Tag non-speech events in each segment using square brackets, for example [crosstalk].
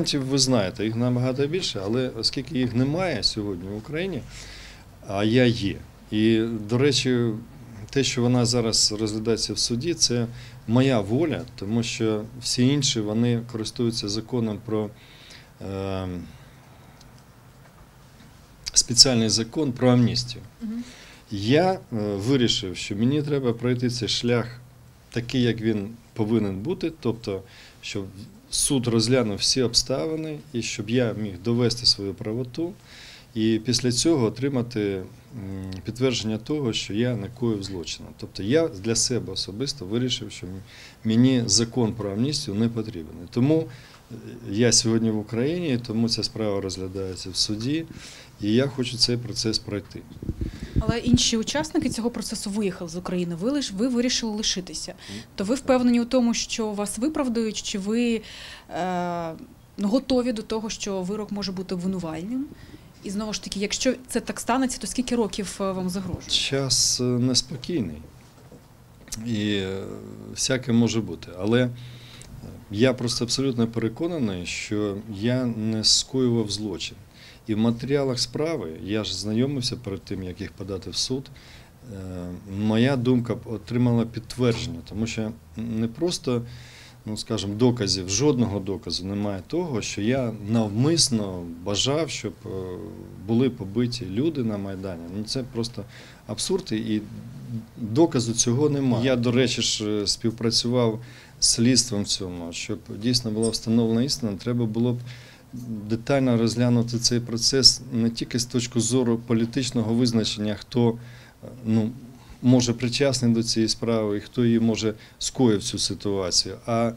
Ви знаєте, їх набагато більше, але оскільки їх немає сьогодні в Україні, а я є. І, до речі, те, що вона зараз розглядається в суді, це моя воля, тому що всі інші вони користуються законом про е, спеціальний закон про амністію. Я е, вирішив, що мені треба пройти цей шлях такий, як він повинен бути, тобто, щоб суд розглянув всі обставини і щоб я міг довести свою правоту, і після цього отримати підтвердження того, що я не коїв злочину. Тобто я для себе особисто вирішив, що мені закон про амністію не потрібен. Тому е, я сьогодні в Україні, тому ця справа розглядається в суді, і я хочу цей процес пройти. Але інші учасники цього процесу виїхали з України. Ви лиш ви вирішили лишитися. То ви впевнені у тому, що вас виправдають, чи ви е, ну, готові до того, що вирок може бути обвинувальним? І знову ж таки, якщо це так станеться, то скільки років е, вам загрожує? Час е, неспокійний і е, всяке може бути. Але я просто абсолютно переконаний, що я не скоював злочин. І в матеріалах справи я ж знайомився перед тим, як їх подати в суд. е, Моя думка отримала підтвердження, тому що не просто, ну скажімо, доказів, жодного доказу немає того, що я навмисно бажав, щоб е, були побиті люди на Майдані. Ну це просто абсурд, і доказу цього немає. Я, до речі, ж е, співпрацював з слідством в цьому, щоб дійсно була встановлена істина, треба було б детально розглянути цей процес не тільки з точки зору політичного визначення, хто е, ну, може причасний до цієї справи і хто її може скоїв цю ситуацію, а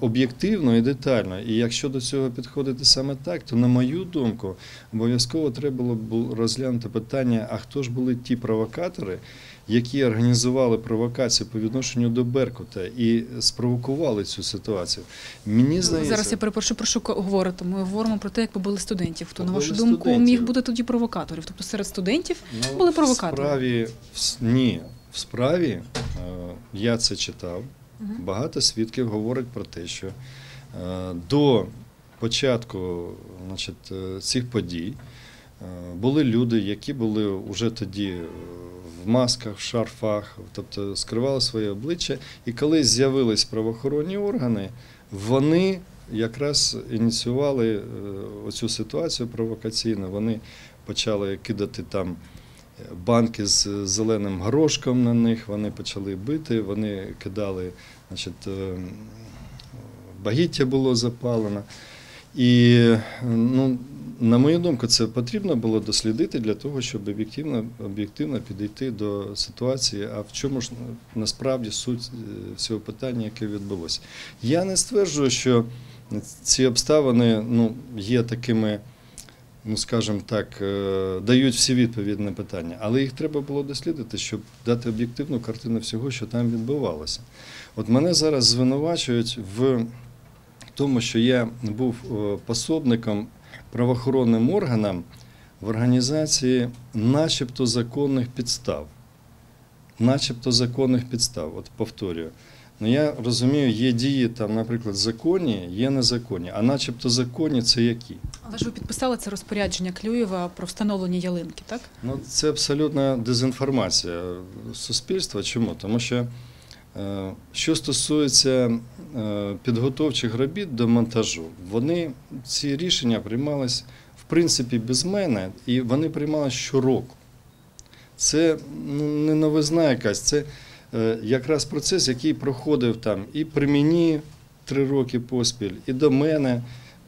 об'єктивно і детально. І якщо до цього підходити саме так, то на мою думку, обов'язково треба було б розглянути питання, а хто ж були ті провокатори, які організували провокацію по відношенню до Беркута і спровокували цю ситуацію. Мені здається, Зараз я перепрошую, про що говорите. Ми говоримо про те, як побили студентів. Хто, на Побили вашу думку, студентів. міг бути тоді провокаторів? Тобто серед студентів Ну, були провокатори. справі, в с- ні, в справі е, я це читав. Багато свідків говорять про те, що е, до початку значить, е, цих подій були люди, які були вже тоді в масках, в шарфах, тобто скривали своє обличчя. І коли з'явились правоохоронні органи, вони якраз ініціювали е, оцю ситуацію провокаційну. Вони почали кидати там банки з зеленим горошком на них, вони почали бити, вони кидали, значить, е, багіття було запалено. І, е, ну, на мою думку, це потрібно було дослідити для того, щоб об'єктивно, об'єктивно підійти до ситуації, а в чому ж насправді суть е, цього питання, яке відбулося. Я не стверджую, що ці обставини ну, є такими ну скажімо так, е, дають всі відповіді на питання, але їх треба було дослідити, щоб дати об'єктивну картину всього, що там відбувалося. От мене зараз звинувачують в тому, що я був е, пособником правоохоронним органам в організації начебто законних підстав. Начебто законних підстав, от повторюю. Ну я розумію, є дії там, наприклад, законні, є незаконні, а начебто законні це які? Але ж ви підписали це розпорядження Клюєва про встановлення ялинки, так? Ну, це абсолютна дезінформація суспільства. Чому? Тому що е, що стосується підготовчих робіт до монтажу, вони ці рішення приймались в принципі без мене, і вони приймалися щороку. Це ну, не новизна якась, це е, якраз процес, який проходив там і при мені три роки поспіль, і до мене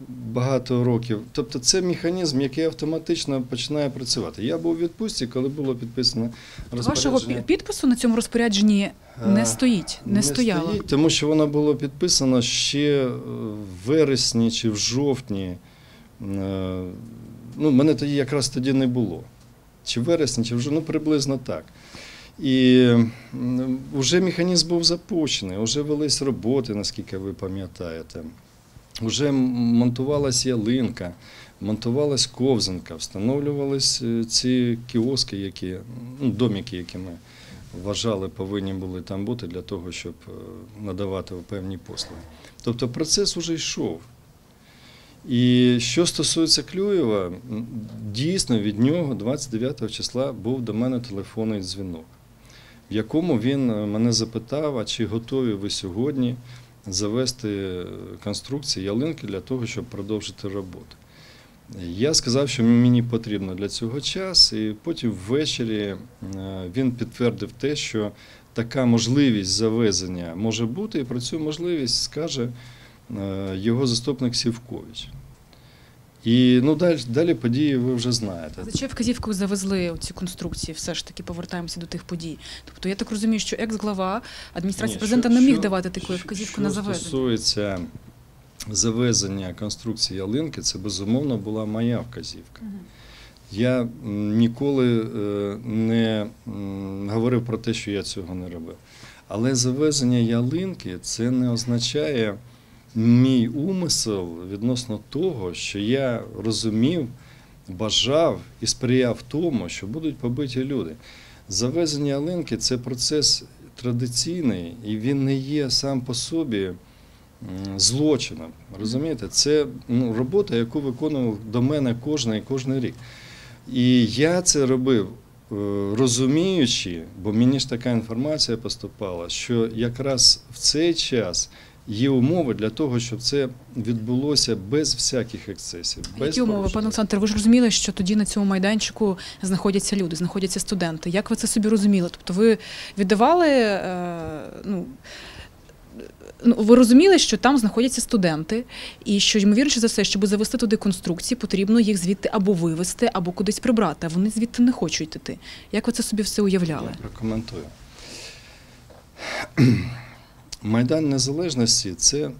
багато років. Тобто це механізм, який автоматично починає працювати. Я був у відпустці, коли було підписано Вашого розпорядження. пі- підпису на цьому розпорядженні не Е, стоїть, не, стояло. стоїть, тому що воно було підписано ще е, в вересні чи в жовтні. Е, Ну, мене тоді якраз тоді не було. Чи в вересні, чи вже ну, приблизно так. І вже механізм був запущений, вже велись роботи, наскільки ви пам'ятаєте. Вже монтувалась ялинка, монтувалась ковзанка, встановлювались е, ці кіоски, які, ну, домики, які ми вважали, повинні були там бути для того, щоб е, надавати певні послуги. Тобто процес вже йшов. І що стосується Клюєва, дійсно від нього 29 числа був до мене телефонний дзвінок, в якому він е, мене запитав, а чи готові ви сьогодні завести конструкції ялинки для того, щоб продовжити роботу. Я сказав, що мені потрібно для цього час, і потім ввечері е, він підтвердив те, що така можливість завезення може бути, і про цю можливість скаже е, його заступник Сівкович. І ну, далі, далі події ви вже знаєте. За чою вказівкою завезли ці конструкції? Все ж таки повертаємося до тих подій. Тобто я так розумію, що екс-глава адміністрації Ні, президента що- не міг що- давати таку що- вказівку що на завезення. стосується завезення конструкції ялинки, це безумовно була моя вказівка. Мгм. Я ніколи е, не говорив про те, що я цього не робив. Але завезення ялинки це не означає мій умисел відносно того, що я розумів, бажав і сприяв тому, що будуть побиті люди. Завезення ялинки це процес традиційний, і він не є сам по собі злочином. Розумієте, це ну, робота, яку виконував до мене кожен і кожен рік. І я це робив, е, розуміючи, бо мені ж така інформація поступала, що якраз в цей час є умови для того, щоб це відбулося без всяких ексцесів. Без Які умови, порушень. пане Олександр? Ви ж розуміли, що тоді на цьому майданчику знаходяться люди, знаходяться студенти. Як ви це собі розуміли? Тобто ви віддавали, е, ну, ну, ви розуміли, що там знаходяться студенти, і що, ймовірніше за все, щоб завести туди конструкції, потрібно їх звідти або вивезти, або кудись прибрати. А вони звідти не хочуть йти. Як ви це собі все уявляли? Я прокоментую. Майдан Незалежності це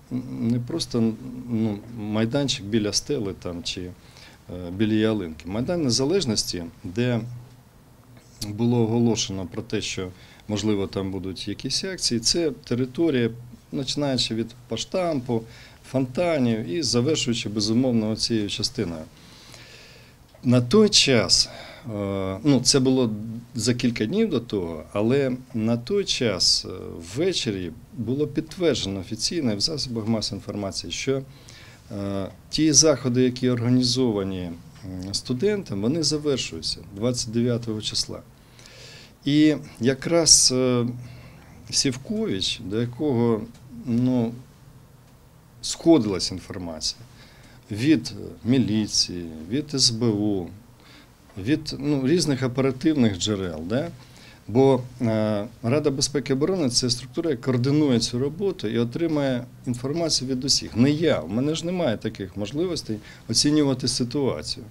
не просто ну, майданчик біля стели там, чи е, біля ялинки. Майдан Незалежності, де було оголошено про те, що можливо там будуть якісь акції, це територія, починаючи від поштампу, фонтанів і завершуючи безумовно цією частиною. На той час, ну це було за кілька днів до того, але на той час е, ввечері було підтверджено офіційно в засобах масової інформації, що е, ті заходи, які організовані студентам, вони завершуються 29 числа. І якраз е, Сівкович, до якого ну, сходилась інформація від міліції, від СБУ, від ну, різних оперативних джерел. Да? Бо е, Рада безпеки і оборони це структура, яка координує цю роботу і отримує інформацію від усіх. Не я, в мене ж немає таких можливостей оцінювати ситуацію.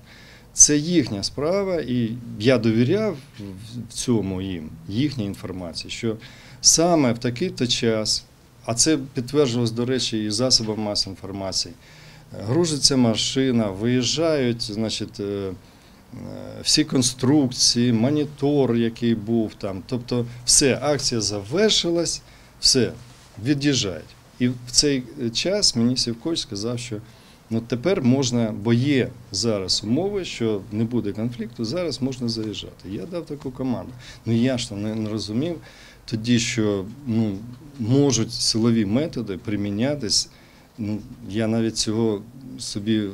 Це їхня справа, і я довіряв в цьому їм, їхній інформації, що саме в такий-то час, а це підтверджувалось, до речі, і засобами масової інформації, грузиться машина, виїжджають, значить, е, всі конструкції, монітор, який був там. Тобто, все, акція завершилась, все, від'їжджають. І в цей час мені Сівкович сказав, що ну, тепер можна, бо є зараз умови, що не буде конфлікту, зараз можна заїжджати. Я дав таку команду. Ну я ж там не, не розумів тоді, що ну, можуть силові методи примінятись. Ну, я навіть цього собі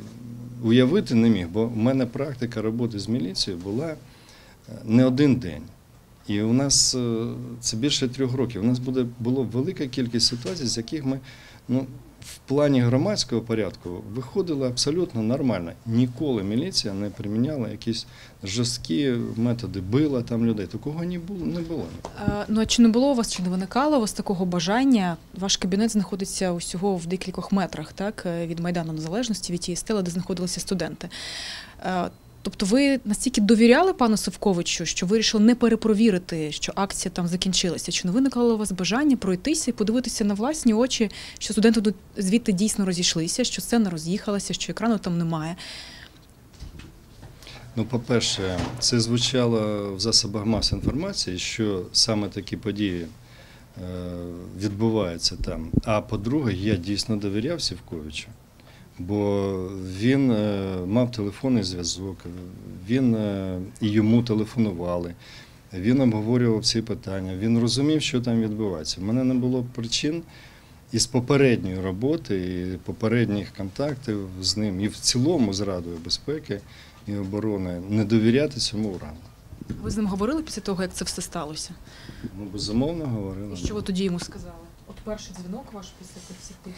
уявити не міг, бо в мене практика роботи з міліцією була е, не один день. І у нас е, це більше трьох років. У нас буде було велика кількість ситуацій, з яких ми ну, в плані громадського порядку виходили абсолютно нормально. Ніколи міліція не приміняла якісь жорсткі методи, била там людей. Такого не було. Не було. Е, Ну а чи не було у вас, чи не виникало у вас такого бажання? Ваш кабінет знаходиться усього в декількох метрах, так, е, від Майдану Незалежності, від тієї стели, де знаходилися студенти. Тобто ви настільки довіряли пану Савковичу, що вирішили не перепровірити, що акція там закінчилася? Чи не виникало у вас бажання пройтися і подивитися на власні очі, що студенти звідти дійсно розійшлися, що сцена роз'їхалася, що екрану там немає? Ну, по-перше, це звучало в засобах масової інформації, що саме такі події е, відбуваються там. А по-друге, я дійсно довіряв Сівковичу, бо він е, мав телефонний зв'язок, він е, і йому телефонували. Він обговорював ці питання, він розумів, що там відбувається. У мене не було причин із попередньої роботи, і попередніх контактів з ним, і в цілому з Радою безпеки і оборони не довіряти цьому урану. Ви з ним говорили після того, як це все сталося? Ну, безумовно, говорили. І що ви тоді йому сказали? От перший дзвінок ваш після тих всіх подій.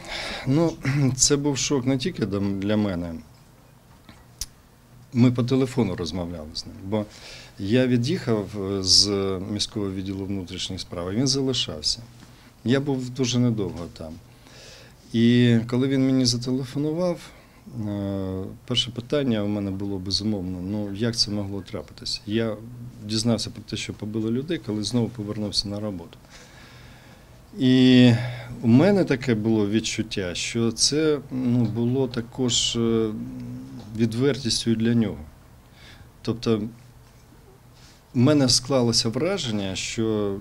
Ну, [clears throat] це був шок не тільки для мене. Ми по телефону розмовляли з ним, бо я від'їхав е, з міського відділу внутрішніх справ, а він залишався. Я був дуже недовго там. І коли він мені зателефонував, е, перше питання у мене було безумовно: ну як це могло трапитися? Я дізнався про те, що побили людей, коли знову повернувся на роботу. І у мене таке було відчуття, що це ну, було також е, відвертістю для нього. Тобто, в мене склалося враження, що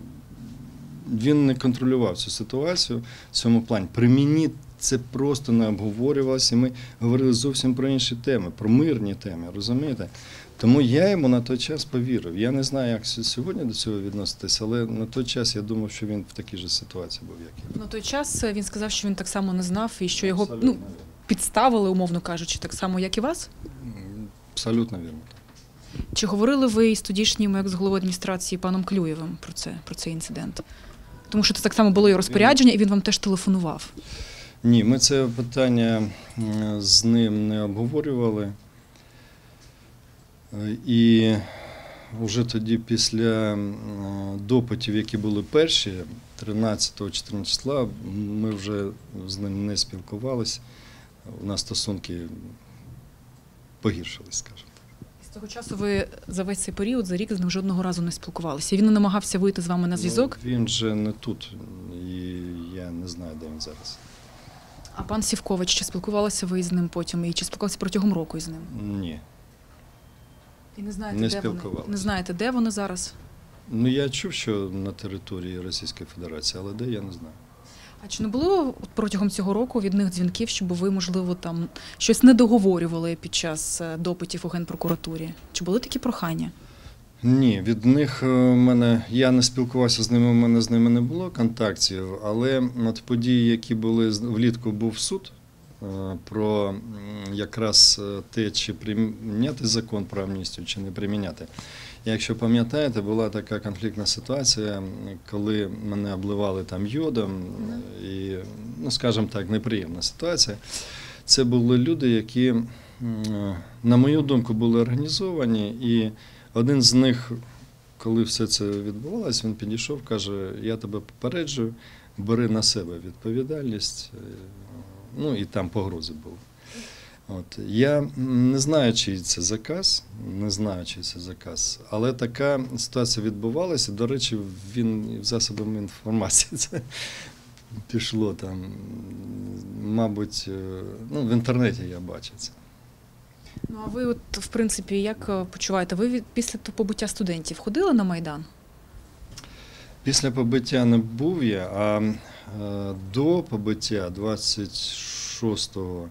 він не контролював цю ситуацію в цьому плані. При мені це просто не обговорювалося, і ми говорили зовсім про інші теми, про мирні теми, розумієте? Тому я йому на той час повірив. Я не знаю, як сьогодні до цього відноситися, але на той час я думав, що він в такій же ситуації був, як і я. На той час е, він сказав, що він так само не знав і що його Абсолютно ну, вірно. підставили, умовно кажучи, так само, як і вас. Абсолютно вірно. Чи говорили ви із тодішнім як з головою адміністрації паном Клюєвим про це, про цей інцидент? Тому що це так само було його розпорядження, і він вам теж телефонував. Ні, ми це питання з ним не обговорювали. Е, І вже тоді, після допитів, які були перші, 13-14 числа, ми вже з ним не спілкувалися. У нас стосунки погіршились, скажімо. З того часу ви за весь цей період, за рік з ним жодного разу не спілкувалися. Він не намагався вийти з вами на зв'язок. Ну, він же не тут, і я не знаю, де він зараз. А пан Сівкович, чи спілкувалися ви з ним потім? І чи спілкувалися протягом року із ним? Ні. І не знаєте, Не де вони? Не знаєте, де вони зараз? Ну, я чув, що на території Російської Федерації, але де я не знаю. А чи не було от протягом цього року від них дзвінків, щоб ви, можливо, там щось не договорювали під час е, допитів у генпрокуратурі? Чи були такі прохання? Ні, від них е, в мене я не спілкувався з ними, у мене з ними не було контактів, але от події, які були влітку, був суд про якраз е, те, чи приміняти закон про амністію, чи не приміняти. Якщо пам'ятаєте, була така конфліктна ситуація, коли мене обливали там йодом, е, і, ну скажімо так, неприємна ситуація. Це були люди, які, е, на мою думку, були організовані, і один з них, коли все це відбувалося, він підійшов, каже: Я тебе попереджую, бери на себе відповідальність. Ну і там погрози були. От. Я не знаю, чий це заказ, не знаю, чий це заказ, але така ситуація відбувалася. До речі, він в засобами інформації це пішло там, мабуть, е, ну, в інтернеті я бачив це. Ну а ви, от в принципі, як е, почуваєте? Ви від після побуття студентів ходили на майдан? Після побиття не був я, а до побиття 26-го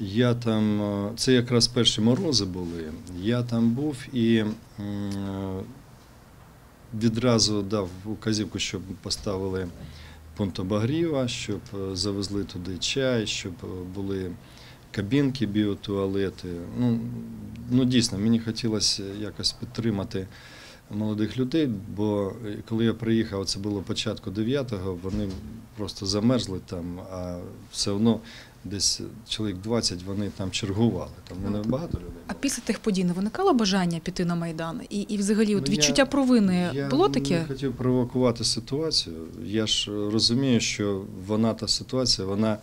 я там, е, це якраз перші морози були. Я там був і е, відразу дав указівку, щоб поставили пункт обогріва, щоб е, завезли туди чай, щоб е, були кабінки, біотуалети. Ну, ну дійсно, мені хотілося якось підтримати молодих людей, бо е, коли я приїхав, це було початку 9-го, вони просто замерзли там, а все одно десь чоловік 20 вони там чергували. Там не багато людей. А після тих подій не виникало бажання піти на майдан? І, і взагалі, от Ну, я- відчуття провини Я було не таке? хотів провокувати ситуацію. Я ж розумію, що вона та ситуація, вона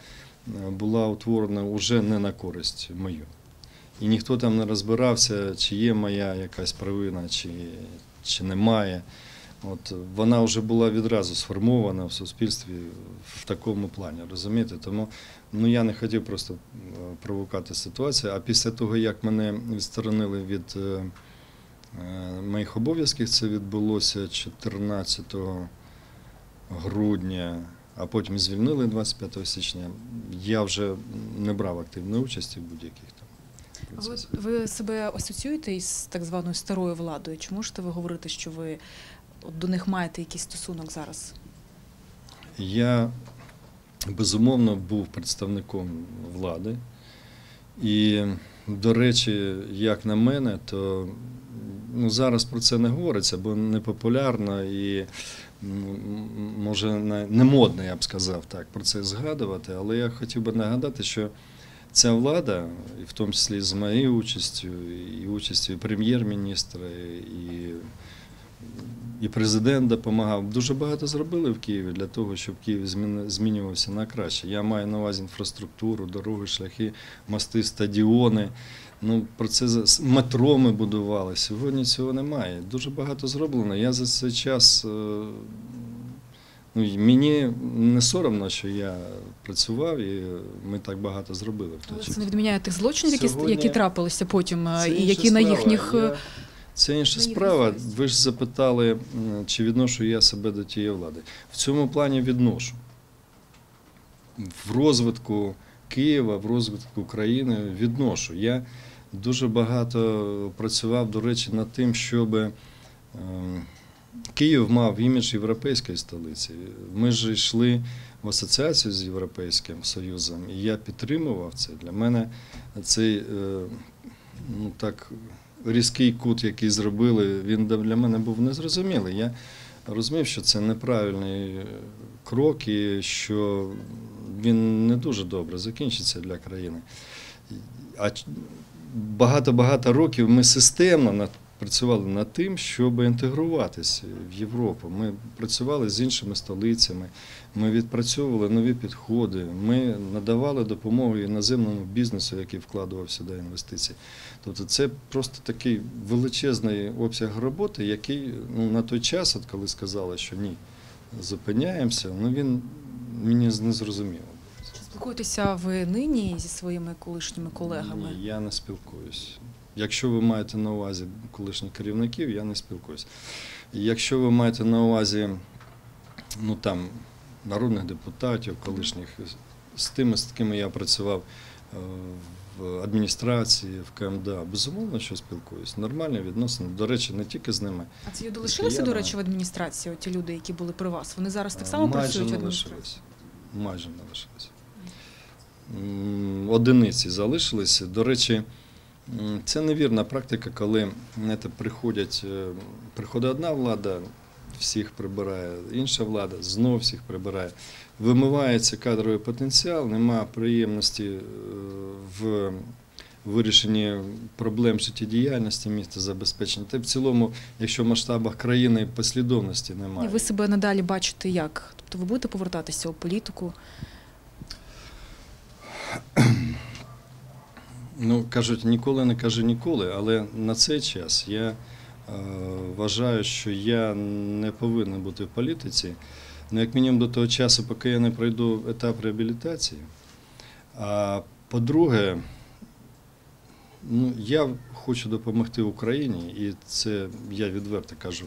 е, була утворена вже не на користь мою. І ніхто там не розбирався, чи є моя якась провина, чи, чи немає. От вона вже була відразу сформована в суспільстві в такому плані, розумієте? Тому ну, я не хотів просто е, провокати ситуацію. А після того, як мене відсторонили від е, е, моїх обов'язків, це відбулося 14 грудня, а потім звільнили 25 січня. Я вже не брав активної участі в будь-яких А Ви, ви себе асоціюєте із так званою старою владою? Чи можете ви говорити, що ви от до них маєте якийсь стосунок зараз? Я безумовно, був представником влади. І, до речі, як на мене, то ну, зараз про це не говориться, бо не популярно і може не модно, я б сказав так, про це згадувати. Але я хотів би нагадати, що ця влада, і в тому числі з моєю участю, і участю прем'єр-міністра, і, і президент допомагав. Дуже багато зробили в Києві для того, щоб Київ змінювався на краще. Я маю на увазі інфраструктуру, дороги, шляхи, мости, стадіони. Ну, про це метро ми будували. Сьогодні цього немає. Дуже багато зроблено. Я за цей час. Ну, мені не соромно, що я працював і ми так багато зробили в той Але час. це не відміняє тих злочинів, які, Сьогодні- які трапилися потім, е, і які на їхніх. е, Я- Це інша на справа. Ви ж запитали, чи відношу я себе до тієї влади. В цьому плані відношу. В розвитку Києва, в розвитку України відношу. Я дуже багато працював, до речі, над тим, щоб ем, Київ мав імідж європейської столиці. Ми ж йшли в асоціацію з Європейським Союзом, і я підтримував це. Для мене цей е, ну, так, різкий кут, який зробили, він для мене був незрозумілий. Я розумів, що це неправильний крок і що він не дуже добре закінчиться для країни. А багато-багато років ми системно над- працювали над тим, щоб інтегруватися в Європу. Ми працювали з іншими столицями, ми відпрацьовували нові підходи, ми надавали допомогу іноземному бізнесу, який вкладував сюди інвестиції. Тобто це просто такий величезний обсяг роботи, який ну, на той час, от коли сказали, що ні, зупиняємося, ну він мені не зрозуміло. Спілкуєтеся ви нині зі своїми колишніми колегами? Ні, я не спілкуюсь. Якщо ви маєте на увазі колишніх керівників, я не спілкуюсь. Якщо ви маєте на увазі ну, там, народних депутатів, колишніх, з тими, з ким я працював е, в адміністрації, в КМДА, безумовно, що спілкуюсь. Нормальні відносини. До речі, не тільки з ними. А це долишилися, Я до речі, в адміністрації, ті люди, які були при вас? Вони зараз так само Майже працюють в адміністрації? Майже не лишились. Одиниці залишилися. До речі, це невірна практика, коли знаєте, приходять, е, приходить одна влада, всіх прибирає, інша влада знов всіх прибирає. Вимивається кадровий потенціал, нема приємності е, в вирішенні проблем життєдіяльності міста забезпечення. Та в цілому, якщо в масштабах країни послідовності немає. І ви себе надалі бачите як? Тобто ви будете повертатися у політику? Ну, кажуть, ніколи не кажи ніколи, але на цей час я е, вважаю, що я не повинен бути в політиці, ну, як мінімум до того часу, поки я не пройду етап реабілітації. А по-друге, ну, я хочу допомогти Україні, і це я відверто кажу,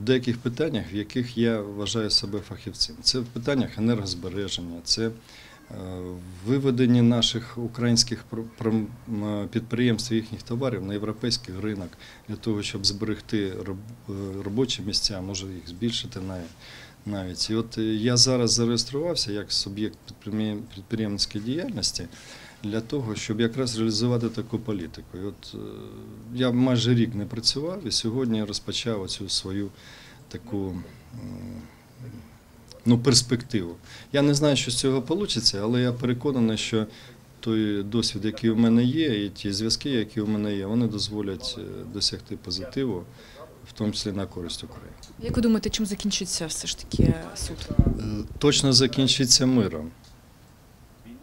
в деяких питаннях, в яких я вважаю себе фахівцем. Це в питаннях енергозбереження, це Е, виведення наших українських пр- підприємств їхніх товарів на європейський ринок для того, щоб зберегти е, робочі місця, може їх збільшити навіть. І от е, я зараз зареєструвався як суб'єкт підприємницької діяльності для того, щоб якраз реалізувати таку політику. І от е, я майже рік не працював і сьогодні розпочав цю свою таку. Ну, перспективу. Я не знаю, що з цього вийде, але я переконаний, що той досвід, який у мене є, і ті зв'язки, які у мене є, вони дозволять е, досягти позитиву, в тому числі на користь України. Як ви думаєте, чим закінчиться все ж таки суд? Е, Точно закінчиться миром.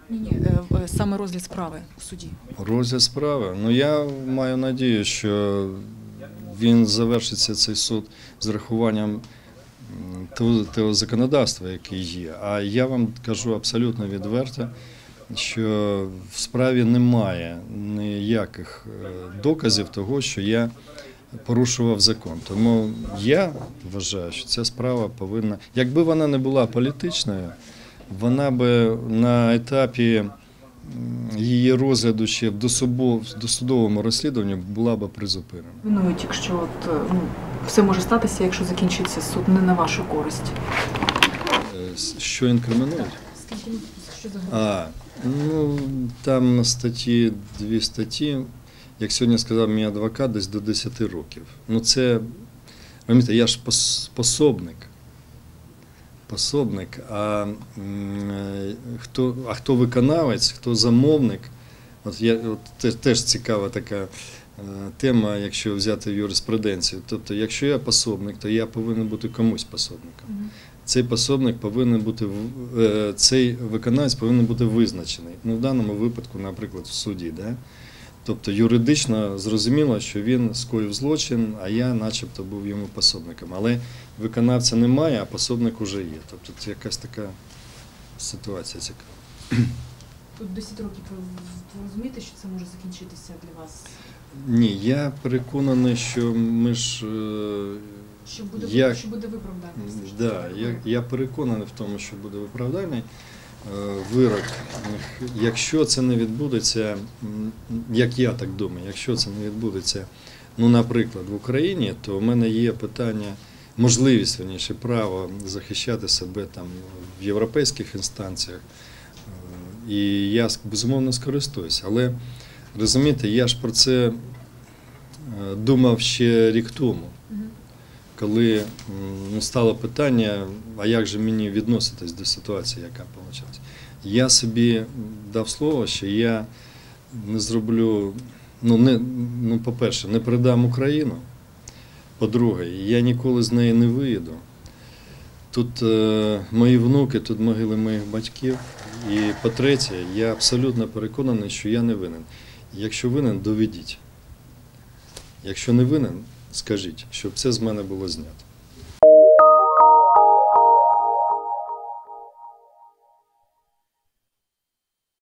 Ні, ні, е, саме розгляд справи у суді. Розгляд справи. Ну я маю надію, що він завершиться цей суд з рахуванням того, законодавства, яке є. А я вам кажу абсолютно відверто, що в справі немає ніяких е, доказів того, що я порушував закон. Тому я вважаю, що ця справа повинна, якби вона не була політичною, вона би на етапі її розгляду ще в досудовому розслідуванні була би призупинена. Винують, якщо от, е, ну, все може статися, якщо закінчиться суд не на вашу користь. Е, Що інкримінують? А, ну там на статті дві статті, як сьогодні сказав мій адвокат, десь до 10 років. Ну це, розумієте, я ж пос- пособник. Пособник, а, е, хто, а хто виконавець, хто замовник. От я от теж, цікава така тема, якщо взяти юриспруденцію. Тобто, якщо я пособник, то я повинен бути комусь пособником цей пособник повинен бути е, цей виконавець повинен бути визначений. Ну, в даному випадку, наприклад, в суді. Да? Тобто юридично зрозуміло, що він скоїв злочин, а я начебто був йому пособником. Але виконавця немає, а пособник уже є. Тобто це якась така ситуація цікава. Тут 10 років ви розумієте, що це може закінчитися для вас? Ні, я переконаний, що ми ж. е, Що буде, як- що буде виправдання? Да, я, я переконаний в тому, що буде виправдальний е, вирок. Якщо це не відбудеться, як я так думаю, якщо це не відбудеться, ну, наприклад, в Україні, то в мене є питання, можливість верніше, право захищати себе там в європейських інстанціях. Е, І я безумовно скористуюсь. Але розумієте, я ж про це е, думав ще рік тому коли ну, стало питання, а як же мені відноситись до ситуації, яка вийшла. Я собі дав слово, що я не зроблю, ну, не, ну по-перше, не предам Україну. По-друге, я ніколи з неї не виїду. Тут е, мої внуки, тут могили моїх батьків. І по-третє, я абсолютно переконаний, що я не винен. Якщо винен, доведіть. Якщо не винен, скажіть, щоб це з мене було знято.